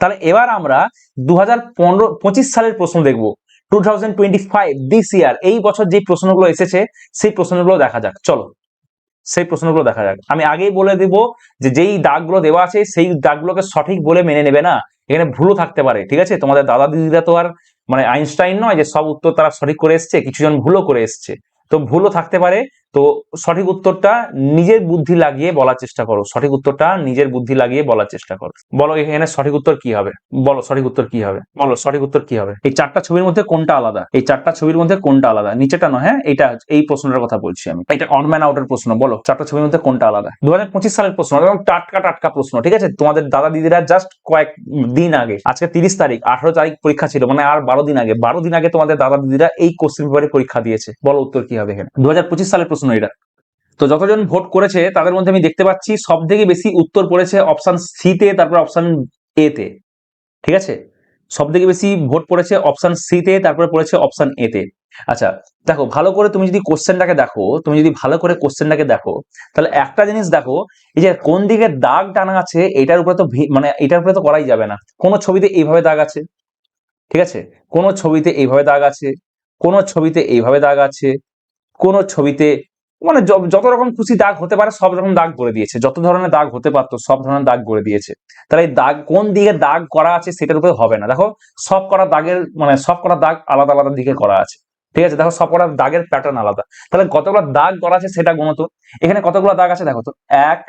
তাহলে এবার আমরা দু হাজার সালের প্রশ্ন দেখব। Two thousand twenty five this year এই বছর যে প্রশ্নগুলো এসেছে, সেই প্রশ্নগুলো দেখা যাক। চলো, সেই প্রশ্নগুলো দেখা যাক। আমি আগেই বলে দেব যে যেই দাগগুলো দেওয়া আছে, সেই দাগগুলোকে সঠিক বলে মেনে নেবে না। এখানে ভুলও থাকতে পারে, ঠিক আছে? তোমাদের দাদা দিদিরা তো আর মানে আইনস্টাইন নয় যে সব উত্তর তারা সঠিক করে এসছে, কিছুজন ভুলও করে এসছে। তো ভুলও থাকতে পারে তো সঠিক উত্তরটা নিজের বুদ্ধি লাগিয়ে বলার চেষ্টা করো। সঠিক উত্তরটা নিজের বুদ্ধি লাগিয়ে বলার চেষ্টা করো। বলো, এখানে সঠিক উত্তর কি হবে? বলো, সঠিক উত্তর কি হবে? বলো, সঠিক উত্তর কি হবে? এই চারটা ছবির মধ্যে কোনটা আলাদা? এই চারটা ছবির মধ্যে কোনটা আলাদা? নিচেটা নয় হ্যাঁ? এটা এই প্রশ্নটার কথা বলছি আমি। এটা অনম্যান আউটের প্রশ্ন, বলো। চারটা ছবির মধ্যে কোনটা আলাদা? দু হাজার পঁচিশ সালের প্রশ্ন এবং টাটকা টাটকা প্রশ্ন, ঠিক আছে? তোমাদের দাদা দিদিরা জাস্ট কয়েক দিন আগে, আজকে তিরিশ তারিখ, আঠারো তারিখ পরীক্ষা ছিল মানে আর বারো দিন আগে, বারো দিন আগে তোমাদের দাদা দিদিরা এই কোশ্চেন পেপারে পরীক্ষা দিয়েছে। বলো উত্তর কি হবে এখানে? দু হাজার পঁচিশ সালের প্রশ্ন এটা। তো যতজন ভোট করেছে, তাদের মধ্যে আমি দেখতে পাচ্ছি সব থেকে বেশি উত্তর পড়েছে অপশন সি তে, তারপর অপশন এ তে। ঠিক আছে? সব থেকে বেশি ভোট পড়েছে অপশন সি তে, তারপরে পড়েছে অপশন এ তে। আচ্ছা দেখো, ভালো করে তুমি যদি কোশ্চেনটাকে দেখো, তুমি যদি ভালো করে কোশ্চেনটাকে দেখো, তাহলে একটা জিনিস দেখো, এই যে কোন দিকে দাগ টানা আছে, এটার উপরে তো মানে এটার উপরে তো করাই যাবে না। কোনো ছবিতে এইভাবে দাগ আছে। ঠিক আছে? কোনো ছবিতে এইভাবে দাগ আছে। কোনো ছবিতে এইভাবে দাগ আছে। কোনো ছবিতে মানে যত রকম খুশি দাগ হতে পারে সব রকম দাগ করে দিয়েছে। যত ধরনের দাগ হতে পারতো, সব ধরনের দাগ করে দিয়েছে। তাহলে এই দাগ কোন দিকে দাগ করা আছে সেটার উপরে হবে না। দেখো, সব করা দাগের মানে সব করা দাগ আলাদা আলাদা দিকে করা আছে। ঠিক আছে? দেখো, সব করা দাগের প্যাটার্ন আলাদা। তাহলে কতগুলো দাগ করা আছে সেটা গুণতো। এখানে কতগুলো দাগ আছে দেখো তো? এক,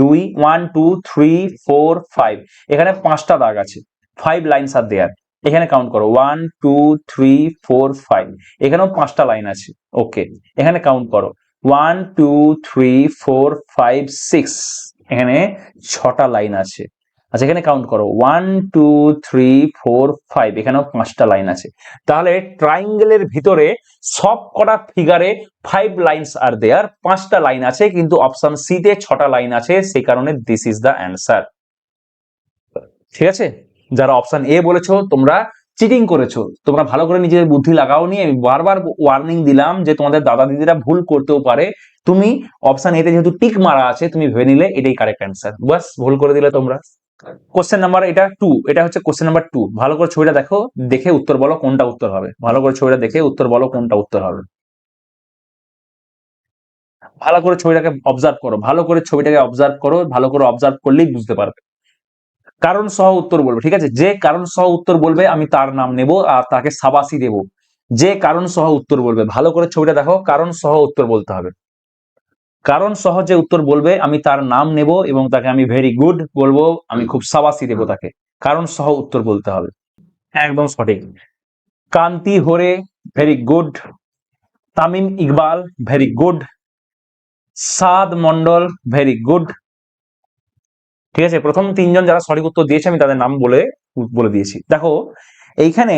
দুই one two three four five এখানে পাঁচটা দাগ আছে। ফাইভ লাইনস আর দেয়ার এখানে কাউন্ট করো one two three four five এখানেও পাঁচটা লাইন আছে ওকে এখানে কাউন্ট করো one two three four five six এখানে ছটা লাইন আছে। আচ্ছা এখানে কাউন্ট করো one two three four five এখানেও পাঁচটা লাইন আছে। তাহলে ট্রাইঙ্গেলের ভিতরে সব কটা ফিগারে ফাইভ লাইনস আর দেয়ার পাঁচটা লাইন আছে, কিন্তু অপশন সি তে ছটা লাইন আছে, সেই কারণে দিস ইজ দ্য অ্যান্সার ঠিক আছে? যারা অপশন এ বলেছ, তোমরা চিটিং করেছ। তোমরা ভালো করে নিজের বুদ্ধি লাগাও লাগাওনি আমি বারবার ওয়ার্নিং দিলাম যে তোমাদের দাদা দিদিরা ভুল করতেও পারে। তুমি অপশন এতে যেহেতু টিক মারা আছে, তুমি ভেবে নিলে এটাই কারেক্ট অ্যান্সার বাস ভুল করে দিলে তোমরা। কোশ্চেন নাম্বার এটা টু এটা হচ্ছে কোশ্চেন নাম্বার টু ভালো করে ছবিটা দেখো, দেখে উত্তর বলো কোনটা উত্তর হবে। ভালো করে ছবিটা দেখে উত্তর বলো কোনটা উত্তর হবে। ভালো করে ছবিটাকে অবজার্ভ করো, ভালো করে ছবিটাকে অবজার্ভ করো, ভালো করে অবজার্ভ করলেই বুঝতে পারবে। কারণ সহ উত্তর বলবে, ঠিক আছে? যে কারণ সহ উত্তর বলবে, আমি তার নাম নেব আর তাকে সাবাসি দেব। যে কারণ সহ উত্তর বলবে, ভালো করে ছবিটা দেখো, কারণ সহ উত্তর বলতে হবে। কারণ সহ যে উত্তর বলবে, আমি তার নাম নেব এবং তাকে আমি ভেরি গুড বলব, আমি খুব সাবাসি দেব তাকে। কারণ সহ উত্তর বলতে হবে। একদম সঠিক। Kanti Hare very good Tamim Iqbal very good Saad Mondal very good ঠিক আছে? প্রথম তিনজন যারা সঠিক উত্তর দিয়েছে, আমি তাদের নাম বলে বলে দিয়েছি। দেখো, এইখানে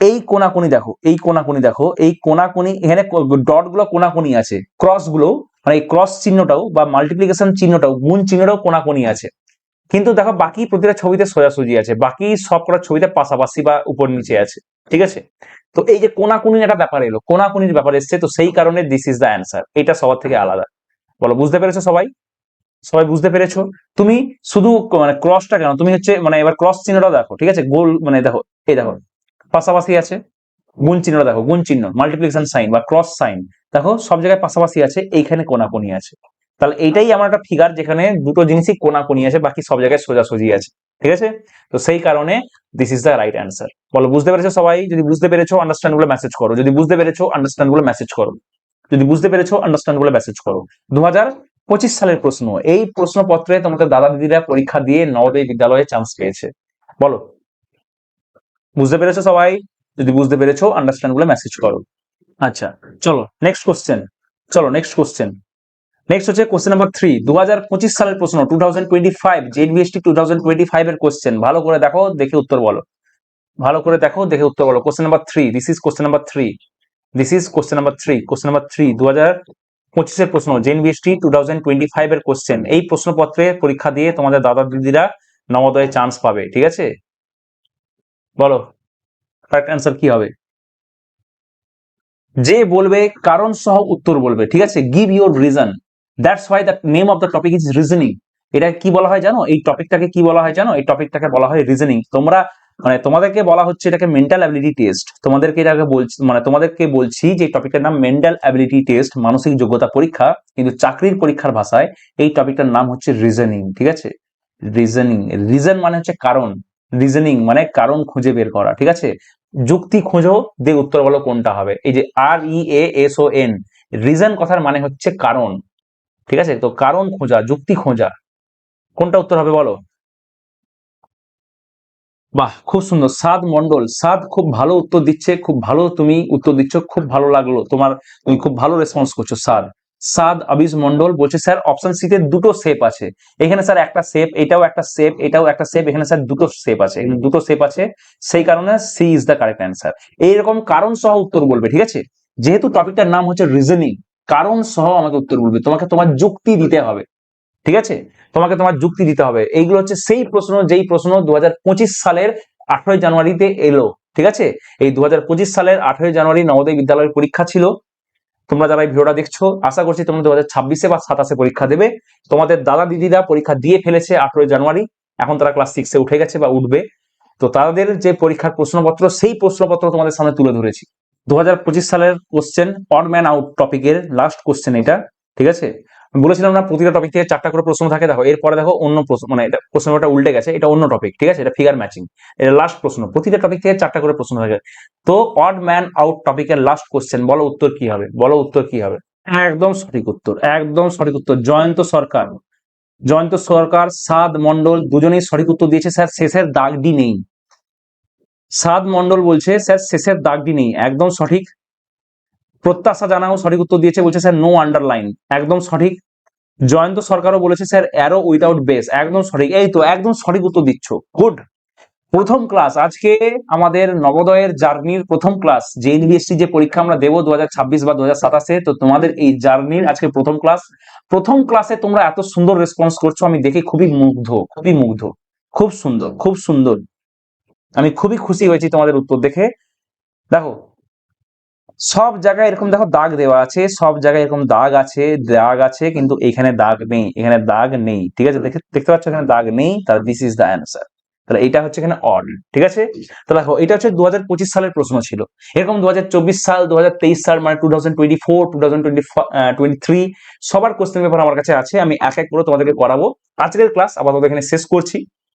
এই কোনাকুনি দেখো, এই কোনাকুনি দেখো, এই কোনাকুনি, এখানে ডটগুলো কোনাকুনি আছে। ক্রসগুলো মানে এই ক্রস চিহ্নটাও বা মাল্টিপ্লিকেশন চিহ্নটাও গুণ চিহ্নটাও কোনাকুনি আছে। কিন্তু দেখো, বাকি প্রতিটা ছবিতে সোজাসুজি আছে। বাকি সব কটা ছবিতে পাশাপাশি বা উপর নিচে আছে। ঠিক আছে? তো এই যে কোনাকুনির একটা ব্যাপার এলো, কোনাকুনির ব্যাপার এসছে, তো সেই কারণে দিস ইজ দ্য অ্যান্সার এটা সবার থেকে আলাদা। বলো, বুঝতে পেরেছ সবাই? সবাই বুঝতে পেরেছ? তুমি শুধু মানে ক্রসটা কেন? তুমি হচ্ছে মানে এবার ক্রস চিহ্নটা দেখো, ঠিক আছে? গোল মানে দেখো, এই দেখো, পাশাপাশি আছে গুণ চিহ্নটা দেখো, গুণ চিহ্ন মাল্টিপ্লিকেশন সাইন বা ক্রস সাইন দেখো সব জায়গায় পাশাপাশি আছে, এইখানে কোনাকুনি আছে। তাহলে এইটাই আমার একটা ফিগার যেখানে দুটো জিনিসই কোনাকুনি আছে, বাকি সব জায়গায় সোজাসুজি আছে, ঠিক আছে? তো সেই কারণে this is the right answer বলো, বুঝতে পেরেছ সবাই? যদি বুঝতে পেরেছ আন্ডারস্ট্যান্ডগুলো মেসেজ করো। যদি বুঝতে পেরেছ আন্ডারস্ট্যান্ডগুলো মেসেজ করো। যদি বুঝতে পেরেছ আন্ডারস্ট্যান্ডগুলো মেসেজ করো। দু হাজার পঁচিশ সালের প্রশ্ন। এই প্রশ্নপত্রে তোমাদের দাদা দিদিরা পরীক্ষা দিয়ে নবোদয় বিদ্যালয়ে চান্স পেয়েছে। বলো। বুঝতে পেরেছ সবাই? যদি বুঝতে পেরেছ আন্ডারস্ট্যান্ডগুলো মেসেজ করো। আচ্ছা চলো নেক্সট কোশ্চেন চলো নেক্সট কোশ্চেন নেক্সট হচ্ছে কোশ্চেন নাম্বার থ্রি দু হাজার পঁচিশ সালের প্রশ্ন টু থাউজেন্ড টোয়েন্টি ফাইভ জেনবিএসটি টু থাউজেন্ড টোয়েন্টি ফাইভ এর কোশ্চেন ভালো করে দেখো, দেখে উত্তর বলো। ভালো করে দেখো, দেখে উত্তর বলো। Question number three this is question number three this is question number three question number three দু হাজার পঁচিশের প্রশ্ন জেনবিএসটি টু থাউজেন্ড টোয়েন্টি ফাইভ এর কোশ্চেন এই প্রশ্নপত্রে পরীক্ষা দিয়ে তোমাদের দাদা দিদিরা নবোদয়ে চান্স পাবে, ঠিক আছে? বলো কারেক্ট অ্যান্সার কি হবে? যে বলবে, কারণ সহ উত্তর বলবে, ঠিক আছে? Give your reason that's why the name of the topic is reasoning এটা কি বলা হয় জানো? এই টপিকটাকে কি বলা হয় জানো? এই টপিকটাকে বলা হয় রিজনিং তোমরা মানে তোমাদেরকে বলা হচ্ছে এটাকে মেন্টাল অ্যাবিলিটি টেস্ট তোমাদেরকে এটাকে বলছি মানে তোমাদেরকে বলছি যে টপিকটার নাম মেন্টাল অ্যাবিলিটি টেস্ট মানসিক যোগ্যতা পরীক্ষা, কিন্তু চাকরির পরীক্ষার ভাষায় এই টপিকটার নাম হচ্ছে রিজনিং ঠিক আছে? রিজনিং রিজন মানে হচ্ছে কারণ রিজনিং মানে কারণ খুঁজে বের করা, ঠিক আছে? যুক্তি খোঁজো, দিয়ে উত্তর বলো কোনটা হবে। এই যে R E S O N reason কথার মানে হচ্ছে কারণ, ঠিক আছে? তো কারণ খোঁজা, যুক্তি খোঁজা, কোনটা উত্তর হবে বলো? বাহ, খুব সুন্দর। সাদ মন্ডল সাদ খুব ভালো উত্তর দিচ্ছে, খুব ভালো তুমি উত্তর দিচ্ছ, খুব ভালো লাগল তোমার, তুমি খুব ভালো রেসপন্স করছ, সাদ। সাদ আবিজ মন্ডল বলছে, স্যার অপশন সি তে দুটো শেপ আছে। এখানে স্যার একটা শেপ এটাও একটা শেপ এটাও একটা শেপ এখানে স্যার দুটো শেপ আছে, এখানে দুটো শেপ আছে। সেই কারণে C is the correct answer এইরকম কারণ সহ উত্তর বলবে, ঠিক আছে? যেহেতু টপিকটার নাম হচ্ছে রিজনিং কারণ সহ আমাকে উত্তর বলবে, তোমাকে তোমার যুক্তি দিতে হবে। ঠিক আছে? তোমাকে তোমার যুক্তি দিতে হবে। এইগুলো হচ্ছে সেই প্রশ্ন, যেই প্রশ্ন দু হাজার পঁচিশ সালের আঠারোই জানুয়ারিতে এলো। ঠিক আছে? এই দু হাজার পঁচিশ সালের আঠারোই জানুয়ারি নবোদয় বিদ্যালয়ের পরীক্ষা ছিল। তোমরা যারা এই ভিডিওটা দেখছ, আশা করছি তোমরা দু হাজার ছাব্বিশে বা সাতাশে পরীক্ষা দেবে। তোমাদের দাদা দিদিরা পরীক্ষা দিয়ে ফেলেছে আঠারোই জানুয়ারি। এখন তারা ক্লাস সিক্সে উঠে গেছে বা উঠবে। তো তাদের যে পরীক্ষার প্রশ্নপত্র, সেই প্রশ্নপত্র তোমাদের সামনে তুলে ধরেছি। দুহাজার পঁচিশ সালের কোশ্চেন অড ম্যান আউট টপিকের লাস্ট কোশ্চেন এটা। ঠিক আছে? বলেছিলাম না, প্রতিটা টপিক থেকে চারটা করে প্রশ্ন থাকে, দেখো, এরপরে দেখো অন্য প্রশ্ন মানে এটা প্রশ্নটা উল্টে গেছে, এটা অন্য টপিক ঠিক আছে? এটা ফিগার ম্যাচিং এটা লাস্ট প্রশ্ন, প্রতিটা টপিক থেকে চারটা করে প্রশ্ন থাকে। তো অড ম্যান আউট টপিকের লাস্ট কোশ্চেন বলো উত্তর কি হবে? বলো উত্তর কি হবে? একদম সঠিক উত্তর, একদম সঠিক উত্তর, জয়ন্ত সরকার জয়ন্ত সরকার, সাদ মন্ডল দুজনেই সঠিক উত্তর দিয়েছে, স্যার, শেষের দাগটি নেই। সাদ মন্ডল বলছে, স্যার, শেষের দাগটি নেই, একদম সঠিক। প্রত্যাশা জানাও সঠিক উত্তর দিয়েছে, বলছে স্যার নো আন্ডারলাইন একদম সঠিক। জয়ন্ত সরকারও বলেছে স্যার অ্যারো উইদাউট বেস একদম সঠিক। এই তো, একদম সঠিক উত্তর দিচ্ছ। গুড প্রথম ক্লাস আজকে আমাদের নবোদয়ের জার্নির প্রথম ক্লাস যে ইউনিভার্সিটি যে পরীক্ষা আমরা দেবো দু হাজার ছাব্বিশ বা দু সাতাশে, তো তোমাদের এই জার্নির আজকে প্রথম ক্লাস প্রথম ক্লাসে তোমরা এত সুন্দর রেসপন্স করছ, আমি দেখে খুবই মুগ্ধ খুবই মুগ্ধ। খুব সুন্দর খুব সুন্দর। আমি খুবই খুশি হয়েছি তোমাদের উত্তর দেখে। দেখো সব জায়গায় এরকম দেখো দাগ দেওয়া আছে, সব জায়গায় এরকম দাগ আছে দাগ আছে, কিন্তু এখানে দাগ নেই, এখানে দাগ নেই, ঠিক আছে? দেখতে পাচ্ছ এখানে দাগ নেই, তাহলে দিস ইজ দ্য অ্যান্সার তাহলে এটা হচ্ছে এখানে অড ঠিক আছে? তাহলে দেখো এটা হচ্ছে দু হাজার পঁচিশ সালের প্রশ্ন ছিল। এরকম দু হাজার চব্বিশ সাল দু হাজার তেইশ সাল মানে two thousand twenty four two thousand twenty three সবার কোশ্চেন পেপার আমার কাছে আছে, আমি এক এক করে তোমাদেরকে করাবো। আজকের ক্লাস আপাতত এখানে শেষ করছি।